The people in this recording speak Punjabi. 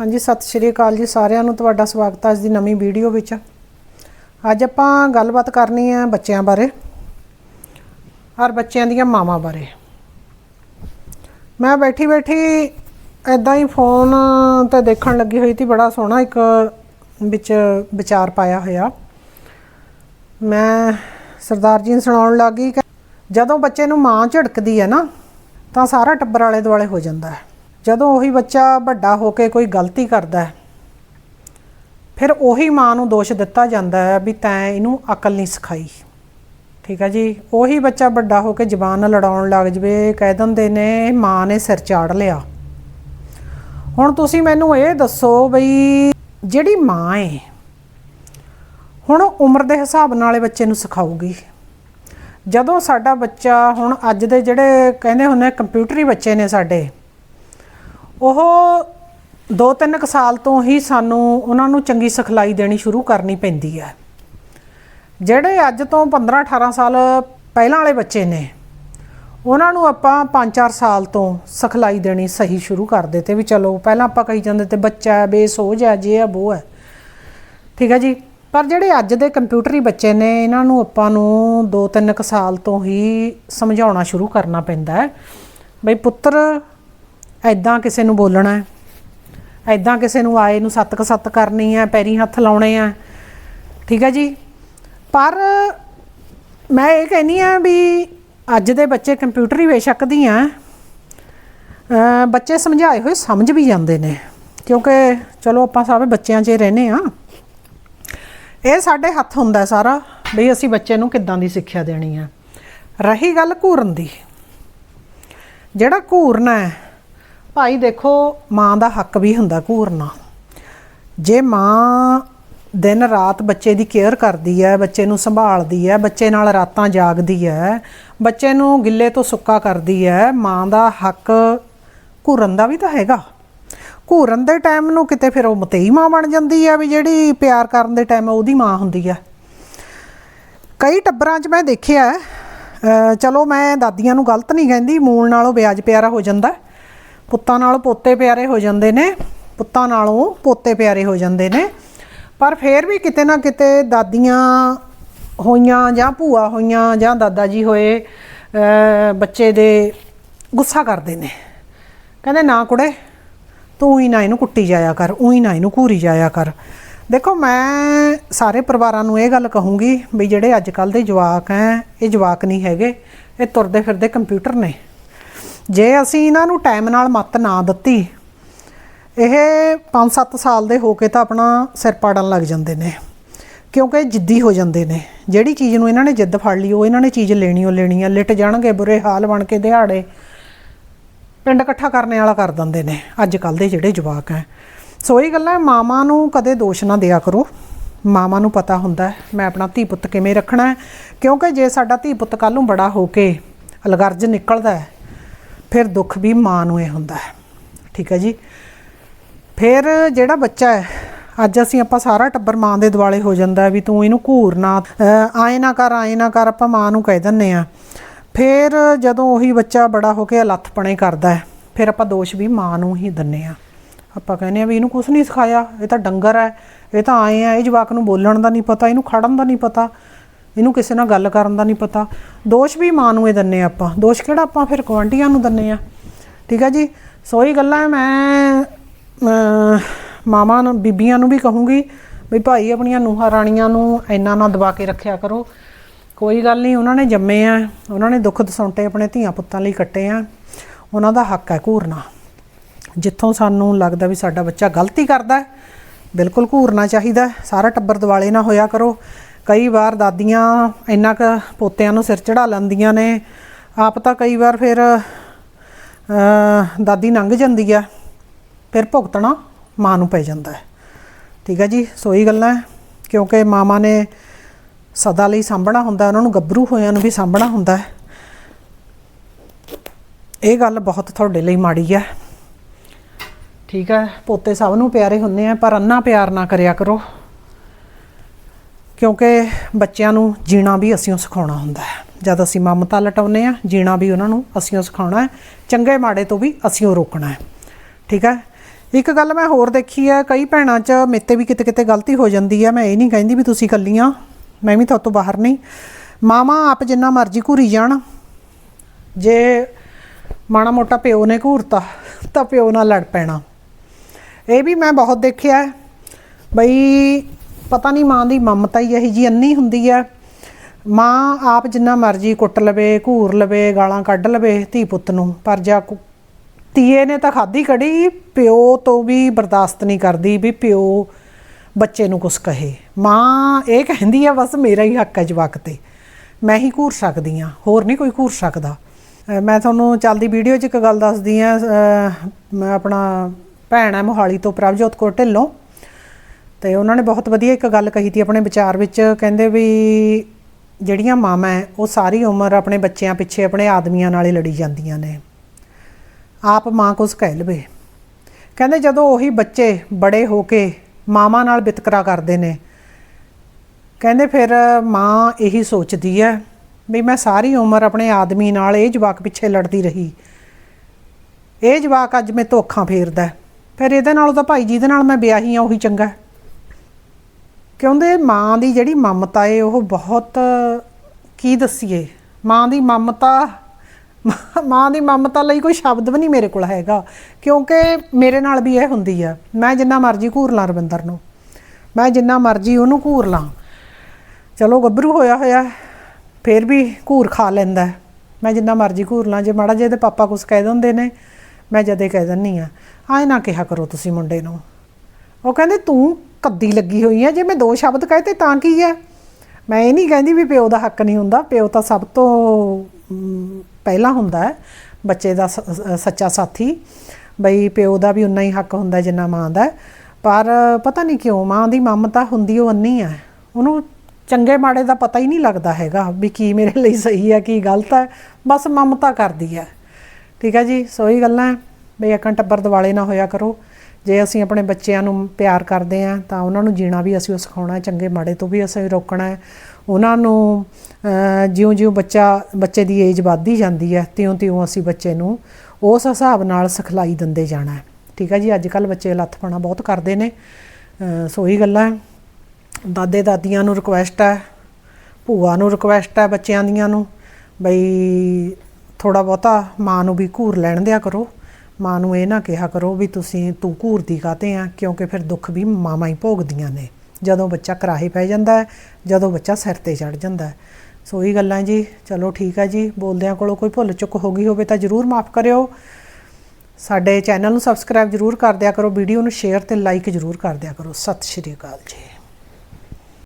ਹਾਂਜੀ, ਸਤਿ ਸ਼੍ਰੀ ਅਕਾਲ ਜੀ ਸਾਰਿਆਂ ਨੂੰ। ਤੁਹਾਡਾ ਸਵਾਗਤ ਹੈ ਅੱਜ ਦੀ ਨਵੀਂ ਵੀਡੀਓ ਵਿੱਚ। ਅੱਜ ਆਪਾਂ ਗੱਲਬਾਤ ਕਰਨੀ ਹੈ ਬੱਚਿਆਂ ਬਾਰੇ ਔਰ ਬੱਚਿਆਂ ਦੀਆਂ ਮਾਵਾਂ ਬਾਰੇ। ਮੈਂ ਬੈਠੀ ਬੈਠੀ ਐਦਾਂ ਹੀ ਫੋਨ ਤੇ ਦੇਖਣ ਲੱਗੀ ਹੋਈ ਸੀ, ਬੜਾ ਸੋਹਣਾ ਇੱਕ ਵਿੱਚ ਵਿਚਾਰ ਪਾਇਆ ਹੋਇਆ। ਮੈਂ ਸਰਦਾਰ ਜੀ ਨੂੰ ਸੁਣਾਉਣ ਲੱਗੀ ਕਿ ਜਦੋਂ ਬੱਚੇ ਨੂੰ ਮਾਂ ਝੜਕਦੀ ਹੈ ਨਾ, ਤਾਂ ਸਾਰਾ ਟੱਬਰ ਵਾਲੇ ਦੁਆਲੇ ਹੋ ਜਾਂਦਾ ਹੈ। ਜਦੋਂ ਉਹੀ ਬੱਚਾ ਵੱਡਾ ਹੋ ਕੇ ਕੋਈ ਗਲਤੀ ਕਰਦਾ ਹੈ, ਫਿਰ ਉਹੀ ਮਾਂ ਨੂੰ ਦੋਸ਼ ਦਿੱਤਾ ਜਾਂਦਾ ਹੈ ਵੀ ਤੈਂ ਇਹਨੂੰ ਅਕਲ ਨਹੀਂ ਸਿਖਾਈ। ਠੀਕ ਹੈ ਜੀ? ਉਹੀ ਬੱਚਾ ਵੱਡਾ ਹੋ ਕੇ ਜ਼ਬਾਨ ਨਾਲ ਲੜਾਉਣ ਲੱਗ ਜਵੇ, ਕਹਿ ਦਿੰਦੇ ਨੇ ਮਾਂ ਨੇ ਸਿਰ ਚਾੜ ਲਿਆ। ਹੁਣ ਤੁਸੀਂ ਮੈਨੂੰ ਇਹ ਦੱਸੋ ਬਈ, ਜਿਹੜੀ ਮਾਂ ਏ, ਹੁਣ ਉਮਰ ਦੇ ਹਿਸਾਬ ਨਾਲ ਇਹ ਬੱਚੇ ਨੂੰ ਸਿਖਾਊਗੀ। ਜਦੋਂ ਸਾਡਾ ਬੱਚਾ ਹੁਣ ਅੱਜ ਦੇ ਜਿਹੜੇ ਕਹਿੰਦੇ ਹੁੰਦੇ ਕੰਪਿਊਟਰੀ ਬੱਚੇ ਨੇ ਸਾਡੇ ਉਹ 2-3 ਕੁ ਸਾਲ ਤੋਂ ਹੀ ਸਾਨੂੰ ਉਹਨਾਂ ਨੂੰ ਚੰਗੀ ਸਿਖਲਾਈ ਦੇਣੀ ਸ਼ੁਰੂ ਕਰਨੀ ਪੈਂਦੀ ਹੈ। ਜਿਹੜੇ ਅੱਜ ਤੋਂ 15-18 ਸਾਲ ਪਹਿਲਾਂ ਵਾਲੇ ਬੱਚੇ ਨੇ, ਉਹਨਾਂ ਨੂੰ ਆਪਾਂ 5-4 ਸਾਲ ਤੋਂ ਸਿਖਲਾਈ ਦੇਣੀ ਸਹੀ ਸ਼ੁਰੂ ਕਰ ਦਿੱਤੇ ਵੀ ਚਲੋ, ਪਹਿਲਾਂ ਆਪਾਂ ਕਹੀ ਜਾਂਦੇ ਤੇ ਬੱਚਾ ਹੈ ਬੇਸੋਝ ਹੈ, ਜੇ ਹੈ ਉਹ ਹੈ। ਠੀਕ ਹੈ ਜੀ? ਪਰ ਜਿਹੜੇ ਅੱਜ ਦੇ ਕੰਪਿਊਟਰੀ ਬੱਚੇ ਨੇ, ਇਹਨਾਂ ਨੂੰ ਆਪਾਂ ਨੂੰ 2-3 ਕੁ ਸਾਲ ਤੋਂ ਹੀ ਸਮਝਾਉਣਾ ਸ਼ੁਰੂ ਕਰਨਾ ਪੈਂਦਾ ਹੈ। ਬਈ ਪੁੱਤਰ ਐਦਾਂ ਕਿਸੇ ਨੂੰ ਬੋਲਣਾ ਹੈ। ਐਦਾਂ ਕਿਸੇ ਨੂੰ ਆਏ ਨੂੰ ਸੱਤ ਕ ਕਰਨੀ ਹੈ ਪੈਰੀ ਹੱਥ ਲਾਉਣੇ ਆ ਠੀਕ ਹੈ ਜੀ? ਪਰ ਮੈਂ ਇਹ ਕਹਿੰਨੀ ਆ ਵੀ ਅੱਜ ਦੇ ਬੱਚੇ ਕੰਪਿਊਟਰੀ ਬੇਸ਼ੱਕ ਦੀਆਂ ਅ, ਬੱਚੇ ਸਮਝਾਏ ਹੋਏ ਸਮਝ ਵੀ ਜਾਂਦੇ ਨੇ। ਕਿਉਂਕਿ ਚਲੋ ਆਪਾਂ ਸਾਰੇ ਬੱਚਿਆਂ 'ਚ ਹੀ ਰਹਿੰਦੇ ਆ ਇਹ ਸਾਡੇ ਹੱਥ ਹੁੰਦਾ ਸਾਰਾ ਵੀ ਅਸੀਂ ਬੱਚੇ ਨੂੰ ਕਿੱਦਾਂ ਦੀ ਸਿੱਖਿਆ ਦੇਣੀ ਆ ਰਹੀ ਗੱਲ ਘੂਰਨ ਦੀ। ਜਿਹੜਾ ਘੂਰਨਾ ਹੈ ਭਾਈ ਦੇਖੋ, ਮਾਂ ਦਾ ਹੱਕ ਵੀ ਹੁੰਦਾ ਘੂਰਨਾ। ਜੇ ਮਾਂ ਦਿਨ ਰਾਤ ਬੱਚੇ ਦੀ ਕੇਅਰ ਕਰਦੀ ਹੈ ਬੱਚੇ ਨੂੰ ਸੰਭਾਲਦੀ ਹੈ ਬੱਚੇ ਨਾਲ ਰਾਤਾਂ ਜਾਗਦੀ ਹੈ ਬੱਚੇ ਨੂੰ ਗਿੱਲੇ ਤੋਂ ਸੁੱਕਾ ਕਰਦੀ ਹੈ ਮਾਂ ਦਾ ਹੱਕ ਘੂਰਨ ਦਾ ਵੀ ਤਾਂ ਹੈਗਾ। ਘੂਰਨ ਦੇ ਟਾਈਮ ਨੂੰ ਕਿਤੇ ਫਿਰ ਉਹ ਮਤੇਈ ਮਾਂ ਬਣ ਜਾਂਦੀ ਹੈ ਵੀ ਜਿਹੜੀ ਪਿਆਰ ਕਰਨ ਦੇ ਟਾਈਮ ਉਹਦੀ ਮਾਂ ਹੁੰਦੀ ਹੈ ਕਈ ਟੱਬਰਾਂ 'ਚ ਮੈਂ ਦੇਖਿਆ ਚਲੋ ਮੈਂ ਦਾਦੀਆਂ ਨੂੰ ਗਲਤ ਨਹੀਂ ਕਹਿੰਦੀ, ਮੂਲ ਨਾਲੋਂ ਵਿਆਜ ਪਿਆਰਾ ਹੋ ਜਾਂਦਾ। ਪੁੱਤਾਂ ਨਾਲੋਂ ਪੋਤੇ ਪਿਆਰੇ ਹੋ ਜਾਂਦੇ ਨੇ, ਪੁੱਤਾਂ ਨਾਲੋਂ ਪੋਤੇ ਪਿਆਰੇ ਹੋ ਜਾਂਦੇ ਨੇ। ਪਰ ਫੇਰ ਵੀ ਕਿਤੇ ਨਾ ਕਿਤੇ ਦਾਦੀਆਂ ਹੋਈਆਂ ਜਾਂ ਭੂਆ ਹੋਈਆਂ ਜਾਂ ਦਾਦਾ ਜੀ ਹੋਏ ਬੱਚੇ ਦੇ ਗੁੱਸਾ ਕਰਦੇ ਨੇ। ਕਹਿੰਦੇ, ਨਾ ਕੁੜੇ, ਤੂੰ ਹੀ ਨਾ ਇਹਨੂੰ ਕੁੱਟੀ ਜਾਇਆ ਕਰ, ਉਹੀ ਨਾ ਇਹਨੂੰ ਘੂਰੀ ਜਾਇਆ ਕਰ। ਦੇਖੋ, ਮੈਂ ਸਾਰੇ ਪਰਿਵਾਰਾਂ ਨੂੰ ਇਹ ਗੱਲ ਕਹੂੰਗੀ ਵੀ ਜਿਹੜੇ ਅੱਜ ਕੱਲ ਦੇ ਜਵਾਕ ਹੈ ਇਹ ਜਵਾਕ ਨਹੀਂ ਹੈਗੇ, ਇਹ ਤੁਰਦੇ ਫਿਰਦੇ ਕੰਪਿਊਟਰ ਨੇ। ਜੇ ਅਸੀਂ ਇਹਨਾਂ ਨੂੰ ਟਾਈਮ ਨਾਲ ਮੱਤ ਨਾ ਦਿੱਤੀ, ਇਹ 5-7 ਸਾਲ ਦੇ ਹੋ ਕੇ ਤਾਂ ਆਪਣਾ ਸਿਰ ਪਾੜਨ ਲੱਗ ਜਾਂਦੇ ਨੇ, ਕਿਉਂਕਿ ਜਿੱਦੀ ਹੋ ਜਾਂਦੇ ਨੇ। ਜਿਹੜੀ ਚੀਜ਼ ਨੂੰ ਇਹਨਾਂ ਨੇ ਜਿੱਦ ਫੜ ਲਈ, ਉਹ ਇਹਨਾਂ ਨੇ ਚੀਜ਼ ਲੈਣੀ, ਉਹ ਲੈਣੀ ਆ, ਲਿਟ ਜਾਣਗੇ ਬੁਰੇ ਹਾਲ ਬਣ ਕੇ ਦਿਹਾੜੇ। ਪਿੰਡ ਇਕੱਠਾ ਕਰਨੇ ਵਾਲਾ ਕਰ ਦਿੰਦੇ ਨੇ, ਅੱਜ ਕੱਲ ਦੇ ਜਿਹੜੇ ਜਵਾਕ ਹੈ ਸੋ ਇਹ ਗੱਲਾਂ ਮਾਮਾ ਨੂੰ ਕਦੇ ਦੋਸ਼ ਨਾ ਦਿਆ ਕਰੋ। ਮਾਮਾ ਨੂੰ ਪਤਾ ਹੁੰਦਾ ਮੈਂ ਆਪਣਾ ਧੀ ਪੁੱਤ ਕਿਵੇਂ ਰੱਖਣਾ ਹੈ ਕਿਉਂਕਿ ਜੇ ਸਾਡਾ ਧੀ ਪੁੱਤ ਕੱਲ ਨੂੰ ਬੜਾ ਹੋ ਕੇ ਅਲਗਰਜ ਨਿਕਲਦਾ ਹੈ ਫਿਰ ਦੁੱਖ ਵੀ ਮਾਂ ਨੂੰ ਇਹ ਹੁੰਦਾ ਹੈ। ਠੀਕ ਹੈ ਜੀ? ਫਿਰ ਜਿਹੜਾ ਬੱਚਾ ਹੈ, ਅੱਜ ਅਸੀਂ ਆਪਾਂ ਸਾਰਾ ਟੱਬਰ ਮਾਂ ਦੇ ਦਿਵਾਲੇ ਹੋ ਜਾਂਦਾ ਵੀ ਤੂੰ ਇਹਨੂੰ ਘੂਰ ਨਾ ਆਏ ਨਾ ਕਰ, ਆਏ ਨਾ ਕਰ, ਆਪਾਂ ਮਾਂ ਨੂੰ ਕਹਿ ਦਿੰਨੇ ਆ ਫਿਰ ਜਦੋਂ ਉਹੀ ਬੱਚਾ ਬੜਾ ਹੋ ਕੇ ਅਲੱਥਪਣੇ ਕਰਦਾ ਹੈ, ਫਿਰ ਆਪਾਂ ਦੋਸ਼ ਵੀ ਮਾਂ ਨੂੰ ਹੀ ਦਿੰਨੇ ਆ ਆਪਾਂ ਕਹਿੰਦੇ ਆ ਵੀ ਇਹਨੂੰ ਕੁਝ ਨਹੀਂ ਸਿਖਾਇਆ, ਇਹ ਤਾਂ ਡੰਗਰ ਹੈ, ਇਹ ਤਾਂ ਆਏ ਆ ਇਹ ਜਵਾਕ ਨੂੰ ਬੋਲਣ ਦਾ ਨਹੀਂ ਪਤਾ, ਇਹਨੂੰ ਖੜਨ ਦਾ ਨਹੀਂ ਪਤਾ। ਇਹਨੂੰ ਕਿਸੇ ਨਾਲ ਗੱਲ ਕਰਨ ਦਾ ਨਹੀਂ ਪਤਾ। ਦੋਸ਼ ਵੀ ਮਾਂ ਨੂੰ ਇਹ ਦਿੰਨੇ ਆ ਆਪਾਂ। ਦੋਸ਼ ਕਿਹੜਾ ਆਪਾਂ ਫਿਰ ਗਵਾਂਢੀਆਂ ਨੂੰ ਦਿੰਨੇ ਆ? ਠੀਕ ਹੈ ਜੀ? ਸੋ ਇਹ ਗੱਲਾਂ ਮੈਂ ਅਮ, ਮਾਵਾਂ ਨੂੰ ਬੀਬੀਆਂ ਨੂੰ ਵੀ ਕਹੂੰਗੀ ਵੀ ਭਾਈ ਆਪਣੀਆਂ ਨੂੰਹਾਂ ਰਾਣੀਆਂ ਨੂੰ ਇੰਨਾ ਨਾ ਦਬਾ ਕੇ ਰੱਖਿਆ ਕਰੋ। ਕੋਈ ਗੱਲ ਨਹੀਂ ਉਹਨਾਂ ਨੇ ਜੰਮੇ ਆ। ਉਹਨਾਂ ਨੇ ਦੁੱਖ ਦਸੌਂਟੇ ਆਪਣੇ ਧੀਆਂ ਪੁੱਤਾਂ ਲਈ ਕੱਟੇ ਆ। ਉਹਨਾਂ ਦਾ ਹੱਕ ਹੈ ਘੂਰਨਾ। ਜਿੱਥੋਂ ਸਾਨੂੰ ਲੱਗਦਾ ਵੀ ਸਾਡਾ ਬੱਚਾ ਗਲਤੀ ਕਰਦਾ ਬਿਲਕੁਲ ਘੂਰਨਾ ਚਾਹੀਦਾ ਸਾਰਾ ਟੱਬਰ ਦਿਵਾਲੇ ਨਾ ਹੋਇਆ ਕਰੋ। ਕਈ ਵਾਰ ਦਾਦੀਆਂ ਇੰਨਾ ਕੁ ਪੋਤਿਆਂ ਨੂੰ ਸਿਰ ਚੜਾ ਲੈਂਦੀਆਂ ਨੇ, ਆਪ ਤਾਂ ਕਈ ਵਾਰ ਫਿਰ ਦਾਦੀ ਲੰਘ ਜਾਂਦੀ ਆ, ਫਿਰ ਭੁਗਤਣਾ ਮਾਂ ਨੂੰ ਪੈ ਜਾਂਦਾ ਹੈ। ਠੀਕ ਹੈ ਜੀ, ਸੋ ਗੱਲਾਂ ਕਿਉਂਕਿ ਮਾਮਾ ਨੇ ਸਦਾ ਲਈ ਸਾਂਭਣਾ ਹੁੰਦਾ, ਉਹਨਾਂ ਨੂੰ ਗੱਭਰੂ ਹੋਇਆਂ ਨੂੰ ਵੀ ਸਾਂਭਣਾ ਹੁੰਦਾ ਹੈ। ਇਹ ਗੱਲ ਬਹੁਤ ਤੁਹਾਡੇ ਲਈ ਮਾੜੀ ਹੈ। ਠੀਕ ਹੈ ਪੋਤੇ ਸਭ ਨੂੰ ਪਿਆਰੇ ਹੁੰਦੇ ਆ, ਪਰ ਅੰਨਾ ਪਿਆਰ ਨਾ ਕਰਿਆ ਕਰੋ। ਕਿਉਂਕਿ ਬੱਚਿਆਂ ਨੂੰ ਜੀਣਾ ਵੀ ਅਸੀਂ ਸਿਖਾਉਣਾ ਹੁੰਦਾ ਹੈ। ਜਦ ਅਸੀਂ ਮਮਤਾ ਲਟਾਉਨੇ ਆ ਜੀਣਾ ਵੀ ਉਹਨਾਂ ਨੂੰ ਅਸੀਂ ਸਿਖਾਉਣਾ ਹੈ। ਚੰਗੇ ਮਾੜੇ ਤੋਂ ਵੀ ਅਸੀਂ ਉਹ ਰੋਕਣਾ ਹੈ। ਠੀਕ ਹੈ? ਇੱਕ ਗੱਲ ਮੈਂ ਹੋਰ ਦੇਖੀ ਹੈ, ਕਈ ਭੈਣਾਂ 'ਚ ਮੇਤੇ ਵੀ ਕਿਤੇ ਕਿਤੇ ਗਲਤੀ ਹੋ ਜਾਂਦੀ ਹੈ। ਮੈਂ ਇਹ ਨਹੀਂ ਕਹਿੰਦੀ ਵੀ ਤੁਸੀਂ ਇਕੱਲੀਆਂ, ਮੈਂ ਵੀ ਤੁਹਾਡੇ ਤੋਂ ਬਾਹਰ ਨਹੀਂ। ਮਾਮਾ ਆਪ ਜਿੰਨਾ ਮਰਜ਼ੀ ਘੂਰੀ ਜਾਣ। ਜੇ ਮਾੜਾ ਮੋਟਾ ਪਿਓ ਨੇ ਘੂਰਤਾ, ਤਾਂ ਪਿਓ ਨਾਲ ਲੜ ਪੈਣਾ। ਇਹ ਵੀ ਮੈਂ ਬਹੁਤ ਦੇਖਿਆ ਬਈ ਪਤਾ ਨਹੀਂ ਮਾਂ ਦੀ ਮਮਤਾ ਹੀ ਇਹੀ ਜੀ ਅੰਨੀ ਹੁੰਦੀ ਹੈ ਮਾਂ ਆਪ ਜਿੰਨਾ ਮਰਜ਼ੀ ਕੁੱਟ ਲਵੇ, ਘੂਰ ਲਵੇ, ਗਾਲਾਂ ਕੱਢ ਲਵੇ ਧੀ ਪੁੱਤ ਨੂੰ, ਪਰ ਜਾ ਤੀਏ ਨੇ ਤਾਂ ਖਾਦੀ ਕੜੀ, ਪਿਓ ਤੋਂ ਵੀ ਬਰਦਾਸ਼ਤ ਨਹੀਂ ਕਰਦੀ ਵੀ ਪਿਓ ਬੱਚੇ ਨੂੰ ਕੁਛ ਕਹੇ। ਮਾਂ ਇਹ ਕਹਿੰਦੀ ਆ, ਬਸ ਮੇਰਾ ਹੀ ਹੱਕ ਹੈ ਜਵਾਕ ਤੇ। ਮੈਂ ਹੀ ਘੂਰ ਸਕਦੀ ਆ ਹੋਰ ਨਹੀਂ ਕੋਈ ਘੂਰ ਸਕਦਾ। ਮੈਂ ਤੁਹਾਨੂੰ ਚੱਲਦੀ ਵੀਡੀਓ 'ਚ ਇੱਕ ਗੱਲ ਦੱਸਦੀ ਆ ਮੈਂ ਆਪਣਾ ਭੈਣ ਹੈ ਮੋਹਾਲੀ ਤੋਂ ਪ੍ਰਭਜੋਤ ਕੌਰ ਢਿੱਲੋਂ। ਤੇ ਉਹਨਾਂ ਨੇ ਬਹੁਤ ਵਧੀਆ ਇੱਕ ਗੱਲ ਕਹੀ ਤੀ ਆਪਣੇ ਵਿਚਾਰ ਵਿੱਚ, ਕਹਿੰਦੇ ਵੀ ਜਿਹੜੀਆਂ ਮਾਵਾਂ ਹੈ ਉਹ ਸਾਰੀ ਉਮਰ ਆਪਣੇ ਬੱਚਿਆਂ ਪਿੱਛੇ ਆਪਣੇ ਆਦਮੀਆਂ ਨਾਲ ਹੀ ਲੜੀ ਜਾਂਦੀਆਂ ਨੇ। ਆਪ ਮਾਂ ਕੁਛ ਕਹਿ ਲਵੇ। ਕਹਿੰਦੇ ਜਦੋਂ ਉਹੀ ਬੱਚੇ ਬੜੇ ਹੋ ਕੇ ਮਾਵਾਂ ਨਾਲ ਵਿਤਕਰਾ ਕਰਦੇ ਨੇ, ਕਹਿੰਦੇ ਫਿਰ ਮਾਂ ਇਹੀ ਸੋਚਦੀ ਹੈ ਵੀ ਮੈਂ ਸਾਰੀ ਉਮਰ ਆਪਣੇ ਆਦਮੀ ਨਾਲ ਇਹ ਜਵਾਕ ਪਿੱਛੇ ਲੜਦੀ ਰਹੀ। ਇਹ ਜਵਾਕ ਅੱਜ ਮੈਂ ਧੋਖਾ ਫੇਰਦਾ ਫਿਰ ਇਹਦੇ ਨਾਲੋਂ ਤਾਂ ਭਾਈ ਜਿਹਦੇ ਨਾਲ ਮੈਂ ਵਿਆਹੀ ਆ, ਉਹੀ ਚੰਗਾ ਕਿਉਂਦੇ ਮਾਂ ਦੀ ਜਿਹੜੀ ਮਮਤਾ ਏ ਉਹ ਬਹੁਤ ਕੀ ਦੱਸੀਏ? ਮਾਂ ਦੀ ਮਮਤਾ ਮਾਂ- ਮਾਂ ਦੀ ਮਮਤਾ ਲਈ ਕੋਈ ਸ਼ਬਦ ਵੀ ਨਹੀਂ ਮੇਰੇ ਕੋਲ ਹੈਗਾ। ਕਿਉਂਕਿ ਮੇਰੇ ਨਾਲ ਵੀ ਇਹ ਹੁੰਦੀ ਆ ਮੈਂ ਜਿੰਨਾ ਮਰਜ਼ੀ ਘੂਰ ਲਾਂ ਰਵਿੰਦਰ ਨੂੰ। ਮੈਂ ਜਿੰਨਾ ਮਰਜ਼ੀ ਉਹਨੂੰ ਘੂਰ ਲਾਂ। ਚਲੋ ਗੱਭਰੂ ਹੋਇਆ ਹੋਇਆ ਹੈ, ਫਿਰ ਵੀ ਘੂਰ ਖਾ ਲੈਂਦਾ। ਮੈਂ ਜਿੰਨਾ ਮਰਜ਼ੀ ਘੂਰ ਲਾਂ ਜੇ ਮਾੜਾ ਜਿਹਾ ਇਹਦੇ ਪਾਪਾ ਕੁਝ ਕਹਿ ਦਿੰਦੇ ਨੇ ਮੈਂ ਜਦੇ ਕਹਿ ਦਿੰਨੀ ਆ। ਆਏ ਨਾ ਕਿਹਾ ਕਰੋ ਤੁਸੀਂ ਮੁੰਡੇ ਨੂੰ। ਉਹ ਕਹਿੰਦੇ, ਤੂੰ ਕੱਦੀ ਲੱਗੀ ਹੋਈ ਆ ਜੇ ਮੈਂ ਦੋ ਸ਼ਬਦ ਕਹੇ ਤੇ ਤਾਂ ਕੀ ਹੈ ਮੈਂ ਇਹ ਨਹੀਂ ਕਹਿੰਦੀ ਵੀ ਪਿਓ ਦਾ ਹੱਕ ਨਹੀਂ ਹੁੰਦਾ, ਪਿਓ ਤਾਂ ਸਭ ਤੋਂ ਪਹਿਲਾਂ ਹੁੰਦਾ ਹੈ ਬੱਚੇ ਦਾ ਸ- ਸੱਚਾ ਸਾਥੀ। ਬਈ ਪਿਓ ਦਾ ਵੀ ਉਨਾ ਹੀ ਹੱਕ ਹੁੰਦਾ ਜਿੰਨਾ ਮਾਂ ਦਾ ਪਰ ਪਤਾ ਨਹੀਂ ਕਿਉਂ, ਮਾਂ ਦੀ ਮਮਤਾ ਹੁੰਦੀ ਉਹ ਅੰਨੀ ਹੈ ਉਹਨੂੰ ਚੰਗੇ ਮਾੜੇ ਦਾ ਪਤਾ ਹੀ ਨਹੀਂ ਲੱਗਦਾ ਹੈਗਾ ਵੀ ਕੀ ਮੇਰੇ ਲਈ ਸਹੀ ਹੈ ਕੀ ਗਲਤ ਹੈ ਬਸ ਮਮਤਾ ਕਰਦੀ ਹੈ ਠੀਕ ਹੈ ਜੀ, ਸੋ ਗੱਲਾਂ ਬਈ ਅੱਕਾਂ ਟੱਬਰ ਦਿਵਾਲੇ ਨਾ ਹੋਇਆ ਕਰੋ। ਜੇ ਅਸੀਂ ਆਪਣੇ ਬੱਚਿਆਂ ਨੂੰ ਪਿਆਰ ਕਰਦੇ ਆ ਤਾਂ ਉਹਨਾਂ ਨੂੰ ਜੀਣਾ ਵੀ ਅਸੀਂ ਉਹ ਸਿਖਾਉਣਾ ਹੈ, ਚੰਗੇ ਮਾੜੇ ਤੋਂ ਵੀ ਅਸੀਂ ਰੋਕਣਾ ਹੈ। ਉਹਨਾਂ ਨੂੰ ਜਿਉਂ-ਜਿਉਂ ਬੱਚਾ, ਬੱਚੇ ਦੀ ਏਜ ਵੱਧਦੀ ਜਾਂਦੀ ਹੈ, ਤਿਉਂ-ਤਿਉਂ ਅਸੀਂ ਬੱਚੇ ਨੂੰ ਉਸ ਹਿਸਾਬ ਨਾਲ ਸਿਖਲਾਈ ਦਿੰਦੇ ਜਾਣਾ ਹੈ। ਠੀਕ ਹੈ ਜੀ ਅੱਜ ਕੱਲ ਬੱਚੇ ਲੱਥ ਲੱਥਪਣਾ ਬਹੁਤ ਕਰਦੇ ਨੇ। ਅਹ ਸੋ ਹੀ। ਗੱਲਾਂ ਦਾਦੇ ਦਾਦੀਆਂ ਨੂੰ ਰਿਕੁਐਸਟ ਹੈ, ਭੂਆ ਨੂੰ ਰਿਕੁਐਸਟ ਹੈ ਬੱਚਿਆਂ ਦੀਆਂ ਨੂੰ, ਬਈ ਥੋੜਾ ਬਹੁਤਾ ਮਾਂ ਨੂੰ ਵੀ ਘੂਰ ਲੈਣ ਦਿਆ ਕਰੋ। ਮਾਂ ਨੂੰ ਇਹ ਨਾ ਕਿਹਾ ਕਰੋ ਵੀ ਤੁਸੀਂ ਤੂੰ ਘੂਰਦੀ ਕਾਤੇ ਆ, ਕਿਉਂਕਿ ਫਿਰ ਦੁੱਖ ਵੀ ਮਾਵਾਂ ਹੀ ਭੋਗਦੀਆਂ ਨੇ। ਜਦੋਂ ਬੱਚਾ ਕਰਾਹੇ ਪੈ ਜਾਂਦਾ ਹੈ, ਜਦੋਂ ਬੱਚਾ ਸਿਰ ਤੇ ਚੜ ਜਾਂਦਾ ਹੈ। ਸੋ ਇਹ ਗੱਲਾਂ ਜੀ, ਚਲੋ ਠੀਕ ਹੈ ਜੀ, ਬੋਲਦਿਆਂ ਕੋਲੋਂ ਕੋਈ ਭੁੱਲ ਚੁੱਕ ਹੋ ਗਈ ਹੋਵੇ ਤਾਂ ਜਰੂਰ ਮਾਫ ਕਰਿਓ। ਸਾਡੇ ਚੈਨਲ ਨੂੰ ਸਬਸਕ੍ਰਾਈਬ ਜਰੂਰ ਕਰ ਦਿਆ ਕਰੋ, ਵੀਡੀਓ ਨੂੰ ਸ਼ੇਅਰ ਤੇ ਲਾਈਕ ਜਰੂਰ ਕਰ ਦਿਆ ਕਰੋ। ਸਤਿ ਸ਼੍ਰੀ ਅਕਾਲ ਜੀ।